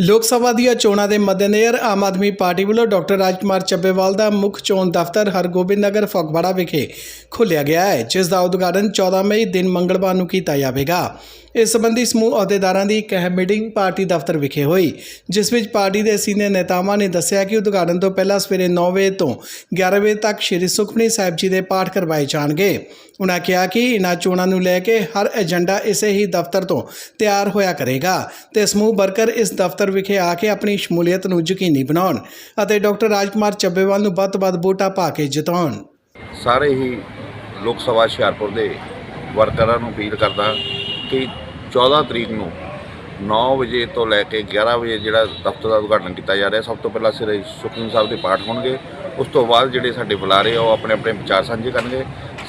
ਲੋਕ ਸਭਾ ਦੀਆਂ ਚੋਣਾਂ ਦੇ ਮੱਦੇਨਜ਼ਰ ਆਮ ਆਦਮੀ ਪਾਰਟੀ ਵੱਲੋਂ ਡਾਕਟਰ ਰਾਜਕੁਮਾਰ ਚੱਬੇਵਾਲ ਦਾ ਮੁੱਖ ਚੋਣ ਦਫ਼ਤਰ ਹਰਗੋਬਿੰਦ ਨਗਰ ਫਗਵਾੜਾ ਵਿਖੇ ਖੋਲ੍ਹਿਆ ਗਿਆ ਹੈ, ਜਿਸ ਦਾ ਉਦਘਾਟਨ 14 ਮਈ, ਦਿਨ ਮੰਗਲਵਾਰ ਨੂੰ ਕੀਤਾ ਜਾਵੇਗਾ। ਇਸ ਸੰਬੰਧੀ ਸਮੂਹ ਅਹੁਦੇਦਾਰਾਂ ਦੀ ਇੱਕ ਅਹਿਮ ਮੀਟਿੰਗ ਪਾਰਟੀ ਦਫ਼ਤਰ ਵਿਖੇ ਹੋਈ, ਜਿਸ ਵਿੱਚ ਪਾਰਟੀ ਦੇ ਸੀਨੀਅਰ ਨੇਤਾਵਾਂ ਨੇ ਦੱਸਿਆ ਕਿ ਉਦਘਾਟਨ ਤੋਂ ਪਹਿਲਾਂ ਸਵੇਰੇ 9 ਵਜੇ ਤੋਂ 11 ਵਜੇ ਤੱਕ ਸ੍ਰੀ ਸੁਖਮਨੀ ਸਾਹਿਬ ਜੀ ਦੇ ਪਾਠ ਕਰਵਾਏ ਜਾਣਗੇ। ਉਨ੍ਹਾਂ ਕਿਹਾ ਕਿ ਇਨ੍ਹਾਂ ਚੋਣਾਂ ਨੂੰ ਲੈ ਕੇ ਹਰ ਏਜੰਡਾ ਇਸੇ ਹੀ ਦਫ਼ਤਰ ਤੋਂ ਤਿਆਰ ਹੋਇਆ ਕਰੇਗਾ ਤੇ ਸਮੂਹ ਵਰਕਰ ਇਸ ਦਫ਼ਤਰ ਵਿਖੇ ਆ ਕੇ ਆਪਣੀ ਸ਼ਮੂਲੀਅਤ ਨੂੰ ਯਕੀਨੀ ਬਣਾਉਣ ਅਤੇ ਡਾਕਟਰ ਰਾਜਕੁਮਾਰ ਚੱਬੇਵਾਲ ਨੂੰ ਵੱਧ ਤੋਂ ਵੱਧ ਵੋਟਾਂ ਪਾ ਕੇ ਜਿਤਾਉਣ। ਸਾਰੇ ਹੀ ਲੋਕ ਸਭਾ ਹੁਸ਼ਿਆਰਪੁਰ ਦੇ ਵਰਕਰਾਂ ਨੂੰ ਅਪੀਲ ਕਰਦਾ ਕਿ 14 ਤਰੀਕ ਨੂੰ 9 ਵਜੇ ਤੋਂ ਲੈ ਕੇ 11 ਵਜੇ ਜਿਹੜਾ ਦਫ਼ਤਰ ਦਾ ਉਦਘਾਟਨ ਕੀਤਾ ਜਾ ਰਿਹਾ, ਸਭ ਤੋਂ ਪਹਿਲਾਂ ਸ੍ਰੀ ਸੁਖਮਨੀ ਸਾਹਿਬ ਦੇ ਪਾਠ ਹੋਣਗੇ, ਉਸ ਤੋਂ ਬਾਅਦ ਜਿਹੜੇ ਸਾਡੇ ਬੁਲਾਰੇ ਆ, ਉਹ ਆਪਣੇ ਆਪਣੇ ਵਿਚਾਰ ਸਾਂਝੇ ਕਰਨਗੇ।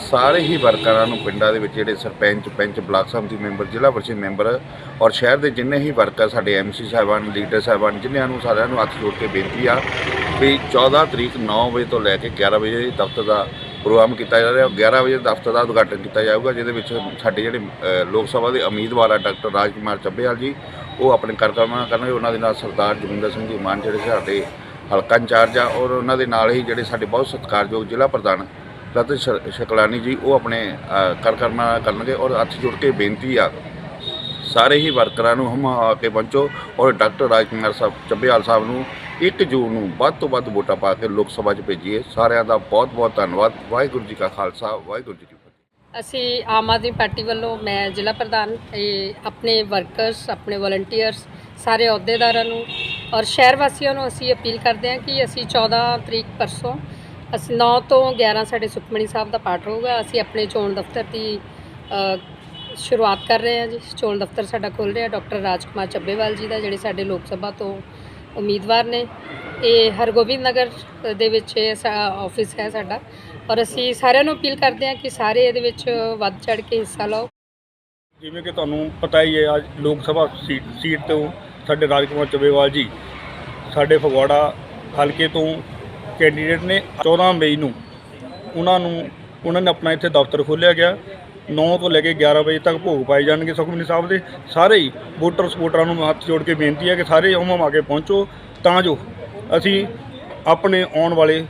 ਸਾਰੇ ਹੀ ਵਰਕਰਾਂ ਨੂੰ ਪਿੰਡਾਂ ਦੇ ਵਿੱਚ ਜਿਹੜੇ sarpanch, panch, block samiti member, zila parishad member ਔਰ ਸ਼ਹਿਰ ਦੇ ਜਿੰਨੇ ਹੀ ਵਰਕਰ ਸਾਡੇ ਐਮਸੀ ਸਾਹਿਬਾਨ, ਲੀਡਰ ਸਾਹਿਬਾਨ, ਜਿਨ੍ਹਾਂ ਨੂੰ ਸਾਰਿਆਂ ਨੂੰ ਹੱਥ ਜੋੜ ਕੇ ਬੇਨਤੀ ਆ ਵੀ 14 ਤਰੀਕ 9 ਵਜੇ ਤੋਂ ਲੈ ਕੇ 11 ਵਜੇ ਦਫ਼ਤਰ ਦਾ ਪ੍ਰੋਗਰਾਮ ਕੀਤਾ ਜਾ ਰਿਹਾ 11 ਵਜੇ ਦਫ਼ਤਰ ਦਾ ਉਦਘਾਟਨ ਕੀਤਾ ਜਾਊਗਾ ਜਿਹਦੇ ਵਿੱਚ ਸਾਡੇ ਜਿਹੜੇ ਲੋਕ ਸਭਾ ਦੇ ਉਮੀਦਵਾਰ ਆ ਡਾਕਟਰ ਰਾਜ ਕੁਮਾਰ ਚੱਬੇਵਾਲ ਜੀ ਉਹ ਆਪਣੇ ਕਾਰਜਕ੍ਰਮਾਂ ਕਰਨਗੇ ਉਹਨਾਂ ਦੇ ਨਾਲ ਸਰਦਾਰ ਜੋਗਿੰਦਰ ਸਿੰਘ ਜੀ ਮਾਨ ਜਿਹੜੇ ਸਾਡੇ ਹਲਕਾ ਇੰਚਾਰਜ ਆ ਔਰ ਉਹਨਾਂ ਦੇ ਨਾਲ ਹੀ ਜਿਹੜੇ ਸਾਡੇ ਬਹੁਤ ਸਤਿਕਾਰਯੋਗ ਜ਼ਿਲ੍ਹਾ ਪ੍ਰਧਾਨ ਰਤਨ ਸ਼- ਸ਼ਕਲਾਨੀ ਜੀ ਉਹ ਆਪਣੇ ਅ, ਕਾਰਜਕ੍ਰਮਾਂ ਕਰਨਗੇ ਔਰ ਹੱਥ ਜੋੜ ਕੇ ਬੇਨਤੀ ਆ ਸਾਰੇ ਹੀ ਵਰਕਰਾਂ ਨੂੰ ਹਮ ਆ ਕੇ ਪਹੁੰਚੋ ਔਰ ਡਾਕਟਰ ਰਾਜ ਕੁਮਾਰ ਸਾਹਿਬ ਚੱਬੇਵਾਲ ਸਾਹਿਬ ਨੂੰ 1 ਜੂਨ ਨੂੰ ਵੱਧ ਤੋਂ ਵੱਧ ਵੋਟਾਂ ਪਾ ਕੇ ਲੋਕ ਸਭਾ 'ਚ ਭੇਜੀਏ। ਸਾਰਿਆਂ ਦਾ ਬਹੁਤ ਬਹੁਤ ਧੰਨਵਾਦ। ਵਾਹਿਗੁਰੂ ਜੀ ਕਾ ਖਾਲਸਾ, ਵਾਹਿਗੁਰੂ ਜੀ ਕੀ ਫਤਿਹ। ਅਸੀਂ ਆਮ ਆਦਮੀ ਪਾਰਟੀ ਵੱਲੋਂ ਮੈਂ ਜ਼ਿਲ੍ਹਾ ਪ੍ਰਧਾਨ, ਇਹ ਆਪਣੇ ਵਰਕਰਸ ਆਪਣੇ ਵਲੰਟੀਅਰਸ ਸਾਰੇ ਅਹੁਦੇਦਾਰਾਂ ਨੂੰ ਔਰ ਸ਼ਹਿਰ ਵਾਸੀਆਂ ਨੂੰ ਅਸੀਂ ਅਪੀਲ ਕਰਦੇ ਹਾਂ ਕਿ ਅਸੀਂ 14 ਤਰੀਕ ਪਰਸੋਂ, ਅਸੀਂ 9 ਤੋਂ 11 ਸਾਡੇ ਸੁਖਮਣੀ ਸਾਹਿਬ ਦਾ ਪਾਠ ਹੋਊਗਾ। ਅਸੀਂ ਆਪਣੇ ਚੋਣ ਦਫ਼ਤਰ ਦੀ ਸ਼ੁਰੂਆਤ ਕਰ ਰਹੇ ਹਾਂ ਜੀ। ਚੋਣ ਦਫ਼ਤਰ ਸਾਡਾ ਖੁੱਲ ਰਿਹਾ। ਡਾਕਟਰ ਰਾਜਕੁਮਾਰ ਚੱਬੇਵਾਲ ਜੀ ਦਾ, ਜਿਹੜੇ ਸਾਡੇ ਲੋਕ ਸਭਾ ਤੋਂ ਉਮੀਦਵਾਰ ਨੇ। ਇਹ ਹਰਗੋਬਿੰਦ ਨਗਰ ਦੇ ਵਿੱਚ ਇਹ ਆਫਿਸ ਹੈ ਸਾਡਾ। ਔਰ ਅਸੀਂ ਸਾਰਿਆਂ ਨੂੰ ਅਪੀਲ ਕਰਦੇ ਹਾਂ ਕਿ ਸਾਰੇ ਇਹਦੇ ਵਿੱਚ ਵੱਧ ਚੜ ਕੇ ਹਿੱਸਾ ਲਓ। ਜਿਵੇਂ ਕਿ ਤੁਹਾਨੂੰ ਪਤਾ ਹੀ ਹੈ, ਅੱਜ ਲੋਕ ਸਭਾ ਸੀਟ ਸੀਟ ਤੋਂ ਸਾਡੇ ਰਾਜਕੁਮਾਰ ਚੱਬੇਵਾਲ ਜੀ, ਸਾਡੇ ਫਗਵਾੜਾ ਹਲਕੇ ਤੋਂ ਕੈਂਡੀਡੇਟ ਨੇ 14 ਮਈ ਨੂੰ ਉਹਨਾਂ ਨੂੰ, ਉਹਨਾਂ ਨੇ ਆਪਣਾ ਇੱਥੇ ਦਫ਼ਤਰ ਖੋਲ੍ਹਿਆ ਗਿਆ। 9 ਤੋਂ ਲੈ ਕੇ 11 ਵਜੇ ਤੱਕ ਭੋਗ ਪਾਏ ਜਾਣਗੇ ਸੁਖਮਨੀ ਸਾਹਿਬ ਦੇ। ਸਾਰੇ ਹੀ ਵੋਟਰ ਸਪੋਰਟਰਾਂ ਨੂੰ ਹੱਥ ਜੋੜ ਕੇ ਬੇਨਤੀ ਹੈ ਕਿ ਸਾਰੇ ਹਮਮ ਆ ਕੇ ਪਹੁੰਚੋ, ਤਾਂ ਜੋ ਅਸੀਂ ਆਪਣੇ ਆਉਣ ਵਾਲੇ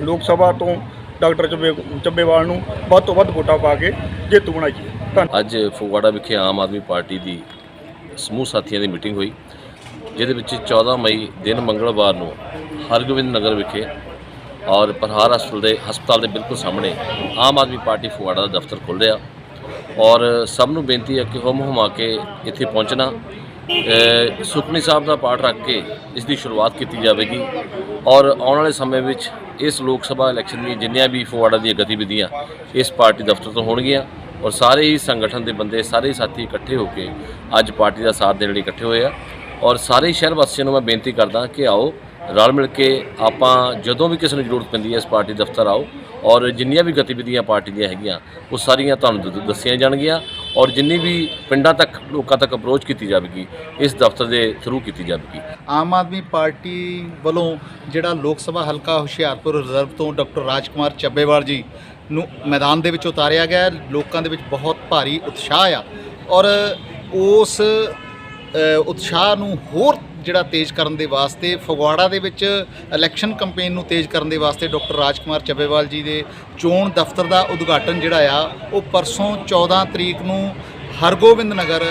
ਲੋਕ ਸਭਾ ਤੋਂ ਡਾਕਟਰ ਚੱਬੇ ਚੱਬੇਵਾਲ ਨੂੰ ਵੱਧ ਤੋਂ ਵੱਧ ਵੋਟਾਂ ਪਾ ਕੇ ਜੇਤੂ ਬਣਾਈਏ। ਧੰਨਵਾਦ। ਅੱਜ ਫਗਵਾੜਾ ਵਿਖੇ ਆਮ ਆਦਮੀ ਪਾਰਟੀ ਦੀ ਸਮੂਹ ਸਾਥੀਆਂ ਦੀ ਮੀਟਿੰਗ ਹੋਈ, ਜਿਹਦੇ ਵਿੱਚ 14 ਮਈ ਦਿਨ ਮੰਗਲਵਾਰ ਨੂੰ ਹਰਗੋਬਿੰਦ ਨਗਰ ਵਿਖੇ ਔਰ ਪ੍ਰਹਾਰ ਹਸਪਤਾਲ ਦੇ ਹਸਪਤਾਲ ਦੇ ਬਿਲਕੁਲ ਸਾਹਮਣੇ ਆਮ ਆਦਮੀ ਪਾਰਟੀ ਫਗਵਾੜਾ ਦਾ ਦਫ਼ਤਰ ਖੁੱਲ੍ਹ ਰਿਹਾ। ਔਰ ਸਭ ਨੂੰ ਬੇਨਤੀ ਹੈ ਕਿ ਹੁਮ ਹੁਮਾ ਕੇ ਇੱਥੇ ਪਹੁੰਚਣਾ। ਅ, ਸੁਖਮਨੀ ਸਾਹਿਬ ਦਾ ਪਾਠ ਰੱਖ ਕੇ ਇਸ ਦੀ ਸ਼ੁਰੂਆਤ ਕੀਤੀ ਜਾਵੇਗੀ। ਔਰ ਆਉਣ ਵਾਲੇ ਸਮੇਂ ਵਿੱਚ ਇਸ ਲੋਕ ਸਭਾ ਇਲੈਕਸ਼ਨ ਦੀਆਂ ਜਿੰਨੀਆਂ ਵੀ ਫਗਵਾੜਾ ਦੀਆਂ ਗਤੀਵਿਧੀਆਂ ਇਸ ਪਾਰਟੀ ਦਫ਼ਤਰ ਤੋਂ ਹੋਣਗੀਆਂ ਔਰ ਸਾਰੇ ਹੀ ਸੰਗਠਨ ਦੇ ਬੰਦੇ ਸਾਰੇ ਹੀ ਸਾਥੀ ਇਕੱਠੇ ਹੋ ਕੇ ਅੱਜ ਪਾਰਟੀ ਦਾ ਸਾਥ ਦੇਣ ਲਈ ਇਕੱਠੇ ਹੋਏ ਆ। ਔਰ ਸਾਰੇ ਸ਼ਹਿਰ ਵਾਸੀਆਂ ਨੂੰ ਮੈਂ ਬੇਨਤੀ ਕਰਦਾ ਕਿ ਆਓ ਰਲ ਮਿਲ ਕੇ ਆਪਾਂ ਜਦੋਂ ਵੀ ਕਿਸੇ ਨੂੰ ਜ਼ਰੂਰਤ ਪੈਂਦੀ ਹੈ ਇਸ ਪਾਰਟੀ ਦਫ਼ਤਰ ਆਓ ਔਰ ਜਿੰਨੀਆਂ ਵੀ ਗਤੀਵਿਧੀਆਂ ਪਾਰਟੀ ਦੀਆਂ ਹੈਗੀਆਂ, ਉਹ ਸਾਰੀਆਂ ਤੁਹਾਨੂੰ ਦ- ਦੱਸੀਆਂ ਜਾਣਗੀਆਂ ਔਰ ਜਿੰਨੀ ਵੀ ਪਿੰਡਾਂ ਤੱਕ, ਲੋਕਾਂ ਤੱਕ ਅਪਰੋਚ ਕੀਤੀ ਜਾਵੇਗੀ, ਇਸ ਦਫ਼ਤਰ ਦੇ ਥਰੂ ਕੀਤੀ ਜਾਵੇਗੀ। ਆਮ ਆਦਮੀ ਪਾਰਟੀ ਵੱਲੋਂ ਜਿਹੜਾ ਲੋਕ ਸਭਾ ਹਲਕਾ ਹੁਸ਼ਿਆਰਪੁਰ ਰਿਜ਼ਰਵ ਤੋਂ ਡਾਕਟਰ ਰਾਜਕੁਮਾਰ ਚੱਬੇਵਾਲ ਜੀ ਨੂੰ ਮੈਦਾਨ ਦੇ ਵਿੱਚ ਉਤਾਰਿਆ ਗਿਆ ਲੋਕਾਂ ਦੇ ਵਿੱਚ ਬਹੁਤ ਭਾਰੀ ਉਤਸ਼ਾਹ ਆ ਔਰ ਉਸ ਉਤਸ਼ਾਹ ਨੂੰ ਹੋਰ ਜਿਹੜਾ ਤੇਜ਼ ਕਰਨ ਦੇ ਵਾਸਤੇ ਫਗਵਾੜਾ ਦੇ ਵਿੱਚ ਇਲੈਕਸ਼ਨ ਕੈਂਪੇਨ ਨੂੰ ਤੇਜ਼ ਕਰਨ ਦੇ ਵਾਸਤੇ ਡਾਕਟਰ ਰਾਜਕੁਮਾਰ ਚੱਬੇਵਾਲ ਜੀ ਦੇ ਚੋਣ ਦਫ਼ਤਰ ਦਾ ਉਦਘਾਟਨ ਜਿਹੜਾ ਆ, ਉਹ ਪਰਸੋਂ 14 ਤਰੀਕ ਨੂੰ ਹਰਗੋਬਿੰਦ ਨਗਰ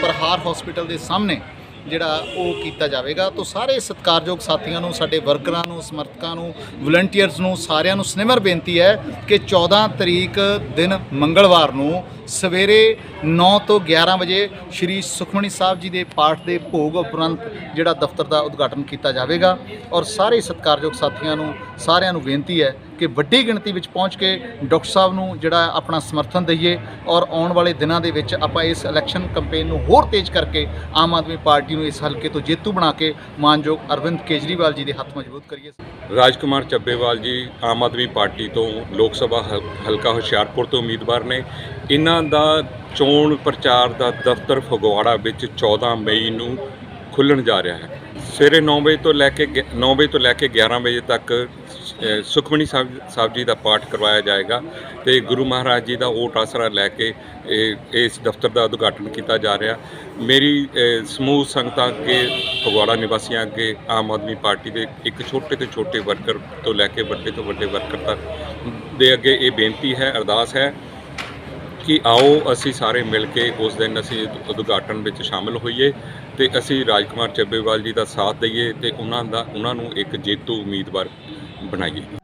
ਪ੍ਰਹਾਰ ਹਸਪੀਟਲ ਦੇ ਸਾਹਮਣੇ ਜਿਹੜਾ ਉਹ ਕੀਤਾ ਜਾਵੇਗਾ। ਤੋਂ ਸਾਰੇ ਸਤਿਕਾਰਯੋਗ ਸਾਥੀਆਂ ਨੂੰ, ਸਾਡੇ ਵਰਕਰਾਂ ਨੂੰ, ਸਮਰਥਕਾਂ ਨੂੰ ਵਲੰਟੀਅਰਸ ਨੂੰ, ਸਾਰਿਆਂ ਨੂੰ ਸਨੇਮਰ ਬੇਨਤੀ ਹੈ ਕਿ 14 ਤਰੀਕ ਦਿਨ ਮੰਗਲਵਾਰ ਨੂੰ ਸਵੇਰੇ 9 ਤੋਂ 11 ਵਜੇ ਸ਼੍ਰੀ ਸੁਖਮਣੀ ਸਾਹਿਬ ਜੀ ਦੇ ਪਾਠ ਦੇ ਭੋਗ ਉਪਰੰਤ ਜਿਹੜਾ ਦਫ਼ਤਰ ਦਾ ਉਦਘਾਟਨ ਕੀਤਾ ਜਾਵੇਗਾ। ਔਰ ਸਾਰੇ ਸਤਿਕਾਰਯੋਗ ਸਾਥੀਆਂ ਨੂੰ, ਸਾਰਿਆਂ ਨੂੰ ਬੇਨਤੀ ਹੈ ਕਿ ਵੱਡੀ ਗਿਣਤੀ ਵਿੱਚ ਪਹੁੰਚ ਕੇ ਡਾਕਟਰ ਸਾਹਿਬ ਨੂੰ ਜਿਹੜਾ ਆਪਣਾ ਸਮਰਥਨ ਦਈਏ ਔਰ ਆਉਣ ਵਾਲੇ ਦਿਨਾਂ ਦੇ ਵਿੱਚ ਆਪਾਂ ਇਸ ਇਲੈਕਸ਼ਨ ਕੈਂਪੇਨ ਨੂੰ ਹੋਰ ਤੇਜ਼ ਕਰਕੇ ਆਮ ਆਦਮੀ ਪਾਰਟੀ ਨੂੰ ਇਸ ਹਲਕੇ ਤੋਂ ਜੇਤੂ ਬਣਾ ਕੇ ਮਾਨਯੋਗ ਅਰਵਿੰਦ ਕੇਜਰੀਵਾਲ ਜੀ ਦੇ ਹੱਥ ਮਜ਼ਬੂਤ ਕਰੀਏ। ਰਾਜਕੁਮਾਰ ਚੱਬੇਵਾਲ ਜੀ, ਆਮ ਆਦਮੀ ਪਾਰਟੀ ਤੋਂ ਲੋਕ ਸਭਾ ਹਲ- ਹਲਕਾ ਹੁਸ਼ਿਆਰਪੁਰ ਤੋਂ ਉਮੀਦਵਾਰ ਨੇ। ਇਹਨਾਂ ਦਾ ਚੋਣ ਪ੍ਰਚਾਰ ਦਾ ਦਫ਼ਤਰ ਫਗਵਾੜਾ ਵਿੱਚ 14 ਮਈ ਨੂੰ ਖੁੱਲਣ ਜਾ ਰਿਹਾ ਹੈ। ਸਵੇਰੇ 9 ਵਜੇ ਤੋਂ ਲੈ ਕੇ ਗਿ- 9 ਵਜੇ ਤੋਂ ਲੈ ਕੇ 11 ਵਜੇ ਤੱਕ ਸੁਖਮਨੀ ਸਾਹਿਬ ਸਾਹਿਬ ਜੀ ਦਾ ਪਾਠ ਕਰਵਾਇਆ ਜਾਏਗਾ ਤੇ ਗੁਰੂ ਮਹਾਰਾਜ ਜੀ ਦਾ ਓਟ ਆਸਰਾ ਲੈ ਕੇ ਇਹ, ਇਸ ਦਫ਼ਤਰ ਦਾ ਉਦਘਾਟਨ ਕੀਤਾ ਜਾ ਰਿਹਾ। ਮੇਰੀ ਸਮੂਹ ਸੰਗਤਾਂ ਅੱਗੇ, ਫਗਵਾੜਾ ਨਿਵਾਸੀਆਂ ਅੱਗੇ, ਆਮ ਆਦਮੀ ਪਾਰਟੀ ਦੇ ਇੱਕ ਛੋਟੇ ਤੋਂ ਛੋਟੇ ਵਰਕਰ ਤੋਂ ਲੈ ਕੇ ਵੱਡੇ ਤੋਂ ਵੱਡੇ ਵਰਕਰ ਤੱਕ ਦੇ ਅੱਗੇ ਇਹ ਬੇਨਤੀ ਹੈ, ਅਰਦਾਸ ਹੈ ਕਿ ਆਓ ਅਸੀਂ ਸਾਰੇ ਮਿਲ ਕੇ ਉਸ ਦਿਨ ਅਸੀਂ ਉਦਘਾਟਨ ਵਿੱਚ ਸ਼ਾਮਲ ਹੋਈਏ ਤੇ ਅਸੀਂ ਰਾਜਕੁਮਾਰ ਚੱਬੇਵਾਲ ਜੀ ਦਾ ਸਾਥ ਦਈਏ ਤੇ ਉਹਨਾਂ ਦਾ, ਉਹਨਾਂ ਨੂੰ ਇੱਕ ਜੇਤੂ ਉਮੀਦਵਾਰ ਬਣਾਈਏ